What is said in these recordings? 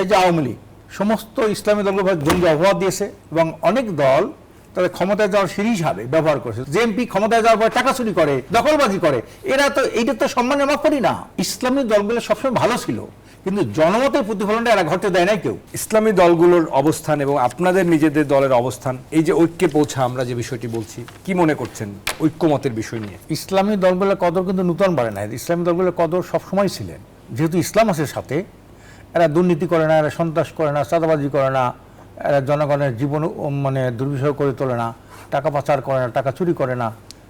এই যে আওয়ামী লীগ সমস্ত ইসলামী দলগুলো জঙ্গি অপবাদ দিয়েছে এবং অনেক দল তাদের ক্ষমতায় যাওয়ার সিঁড়ি হিসাবে ব্যবহার করেছে। জেএমপি ক্ষমতায় যাওয়ার পর টাকা চুরি করে দখলবাজি করে এরা তো এইটা তো সম্মানের মাপ করি না। ইসলামী দলগুলো সবসময় ভালো ছিল কিন্তু জনমতের প্রতিফলনটা এরা ঘটতে দেয় নাই কেউ। ইসলামী দলগুলোর অবস্থান এবং আপনাদের নিজেদের দলের অবস্থান এই যে ঐক্যে পৌঁছা আমরা যে বিষয়টি বলছি কি মনে করছেন ঐক্যমতের বিষয় নিয়ে? ইসলামী দলগুলোর কদর কিন্তু নূতন বাড়ে না ইসলামী দলগুলোর কদর সবসময় ছিলেন। যেহেতু ইসলাম আছে সাথে এরা দুর্নীতি করে না এরা সন্ত্রাস করে না চাঁদাবাজি করে না এরা জনগণের জীবন মানে দুর্বিষহ করে তোলে না টাকা পাচার করে না টাকা চুরি করে না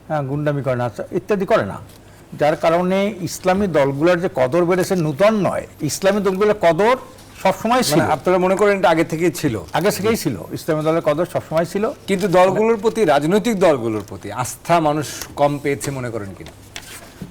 হ্যাঁ, গুন্ডামি করে না ইত্যাদি করে না। যার কারণে ইসলামী দলগুলোর যে কদর বেড়েছে নূতন নয় ইসলামী দলগুলোর কদর সবসময় ছিল। মানে আপনারা মনে করেন এটা আগে থেকেই ছিল? আগে থেকেই ছিল ইসলামী দলের কদর সবসময় ছিল। কিন্তু দলগুলোর প্রতি রাজনৈতিক দলগুলোর প্রতি আস্থা মানুষ কম পেয়েছে মনে করেন কিনা?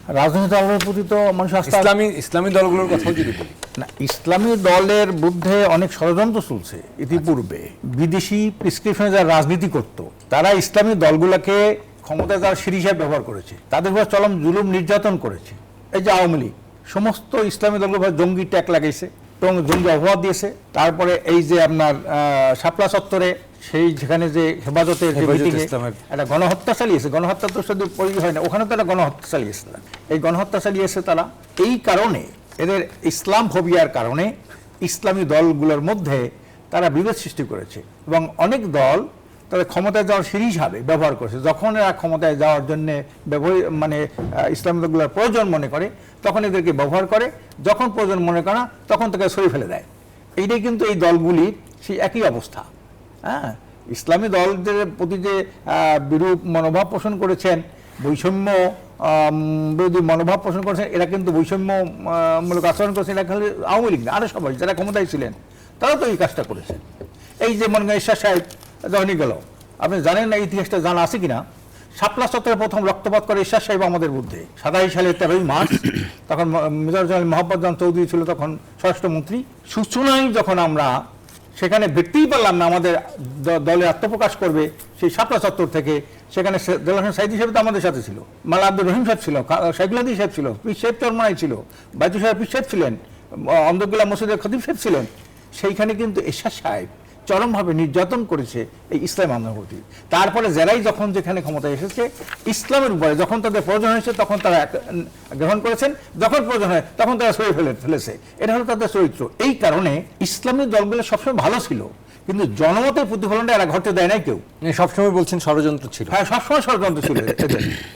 রাজনৈতিক দলের প্রতি তো মানুষ আস্থা ইসলামী ইসলামী দলগুলোর কথাও যদি বলি। না ইসলামী দলের বিরুদ্ধে অনেক ষড়যন্ত্র চলছে ইতিপূর্বে। বিদেশি প্রেসক্রিপশনে যারা রাজনীতি করত তারা ইসলামী দলগুলোকে ক্ষমতায় যাওয়ার সিঁড়ি হিসাবে ব্যবহার করেছে। তাদের উপর চলম জুলুম নির্যাতন করেছে। এই যে আওয়ামী লীগ সমস্ত ইসলামী দলগুলো জঙ্গি ট্যাগ লাগাইছে এবং জঙ্গি অপবাদ দিয়েছে। তারপরে এই যে আপনার শাপলা চত্বরে সেই যেখানে যে হেফাজতের যে হেফাজতে মিটিংয়ে একটা গণহত্যা চালিয়েছে গণহত্যা তো শুধু পরিচয় হয় না ওখানে তো একটা গণহত্যা চালিয়েছে এই গণহত্যা চালিয়েছে তারা। এই কারণে এদের ইসলাম ফোবিয়ার কারণে ইসলামী দলগুলোর মধ্যে তারা বিভেদ সৃষ্টি করেছে এবং অনেক দল তাদের ক্ষমতায় যাওয়ার সিঁড়ি হিসাবে ব্যবহার করেছে। যখন এরা ক্ষমতায় যাওয়ার জন্য ব্যবহার মানে ইসলামী দলগুলোর প্রয়োজন মনে করে তখন এদেরকে ব্যবহার করে। যখন প্রয়োজন মনে করে না তখন তাকে সরিয়ে ফেলে দেয়। এইটাই কিন্তু এই দলগুলির সেই একই অবস্থা। হ্যাঁ ইসলামী দলদের প্রতি যে বিরূপ মনোভাব পোষণ করেছেন বৈষম্য বিরোধী মনোভাব পোষণ করেছেন এরা কিন্তু বৈষম্য আহ, মূলক আচরণ করেছেন এরা খালি আওয়ামী লীগ না আরও সবাই যারা ক্ষমতায় ছিলেন তারা তো এই কাজটা করেছেন। এই যে মনে ঈশ্বর সাহেব যখনই গেল আপনি জানেন না ইতিহাসটা জানা আছে কিনা? শাপলা চত্বরে প্রথম রক্তপাত করে ঈশ্বর সাহেব আমাদের বুদ্ধে। সাতাশ সালের তেরোই মার্চ তখন মেজর জেনারেল মোহাম্মদ জান চৌধুরী ছিল তখন স্বরাষ্ট্রমন্ত্রী। সূচনায় যখন আমরা সেখানে দেখতেই পারলাম না আমাদের দলে আত্মপ্রকাশ করবে সেই সাতটা চত্বর থেকে। সেখানে দেল হোসেন সাইদি সাহেব তো আমাদের সাথে ছিল। মালা আব্দুর রহিম সাহেব ছিল শাইকুলাদি সাহেব ছিল, পীর সাহেব চরমাই ছিল। বাইতু সাহেব পীর সাহেব ছিলেন অন্দরগুলা মসজিদের খতিব সাহেব ছিলেন। সেইখানে কিন্তু এশা সাহেব চরমভাবে নির্যাতন করেছে এই ইসলাম আন্দোলনের প্রতি। তারপরে যারাই যখন যেখানে ক্ষমতায় এসেছে ইসলামের উপরে যখন তাদের প্রয়োজন হয়েছে তখন তারা গ্রহণ করেছেন। যখন প্রয়োজন হয় তখন তারা সরে ফেলে ফেলেছে। এটা হলো তাদের চরিত্র। এই কারণে ইসলামী দলগুলো সবসময় ভালো ছিল কিন্তু জনমতের প্রতিফলনটা এরা ঘটতে দেয় নাই কেউ। সবসময় বলছেন ষড়যন্ত্র ছিল। হ্যাঁ সবসময় ষড়যন্ত্র ছিল।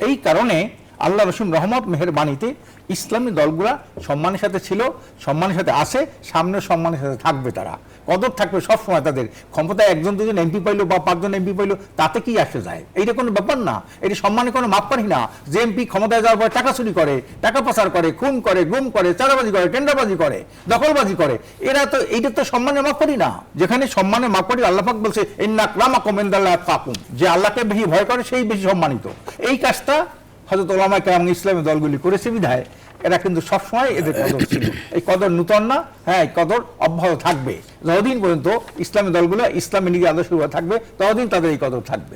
এই কারণে আল্লাহ রসিম রহমত মেহের বাণীতে ইসলামী দলগুলা সম্মানের সাথে ছিল, সম্মানের সাথে আছে সামনে সম্মানের সাথে থাকবে তারা। কদর থাকবে সবসময় তাদের। ক্ষমতায় একজন, দুজন এমপি পাইলো বা পাঁচজন এমপি পাইলো, তাতে কি আসে যায়? এইটা কোনো ব্যাপার না। এটি সম্মানে কোনো মাপ পারি না। যে এমপি ক্ষমতায় যাওয়ার পর টাকা চুরি করে, টাকা পাচার করে, খুন করে, গুম করে, চাঁদাবাজি করে, টেন্ডারবাজি করে, দখলবাজি করে, এরা তো, এইটা তো সম্মানের মাপ করি না। যেখানে সম্মানের মাপ করি আল্লাহাক বলছে ইন্না ক্রামা কমেন্দাল্লাহ ফাকুম। যে আল্লাহকে বেশি ভয় করে, সেই বেশি সম্মানিত। এই কাজটা হয়তো ওলামা কেরাম ইসলামী দলগুলি করেছে বিধায়, এরা কিন্তু সবসময় এদের কদর ছিল। এই কদর নূতন না হ্যাঁ এই কদর অব্যাহত থাকবে। যতদিন পর্যন্ত ইসলামী দলগুলো ইসলামী লীগের আদর্শ থাকবে, ততদিন তাদের এই কদর থাকবে।